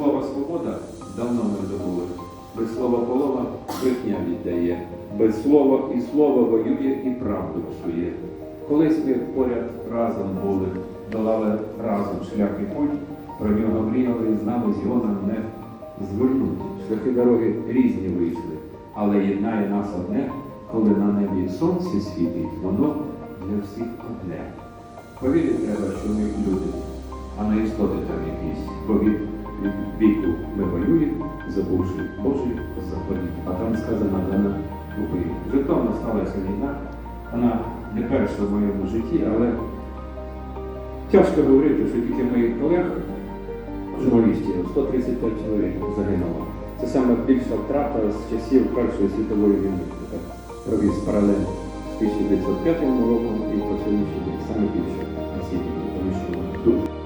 слова свобода давно ми забули. Без слова полова брехня віддає. Без слова і слова воює і правду псує. Колись ми поряд разом були, долали разом шлях і путь, про нього мріяли з нами з його нам не звернути. Шляхи дороги різні вийшли, але єднає нас одне, коли на небі сонце світить, воно для всіх одне. Повірити треба, що ми люди, а не істоти там якісь, віку ми воюємо, забувши Божий заповідь, а там сказано дана Україна. Житомно сталася війна, вона не перша в моєму житті, але тяжко говорити, що тільки моїх колег, журналістів, 135 чоловік загинуло. Це саме більша втрата з часів Першої світової війни. Провіз паралель з 1905 роком і по сьогоднішній день саме більше на світі, тому що дуже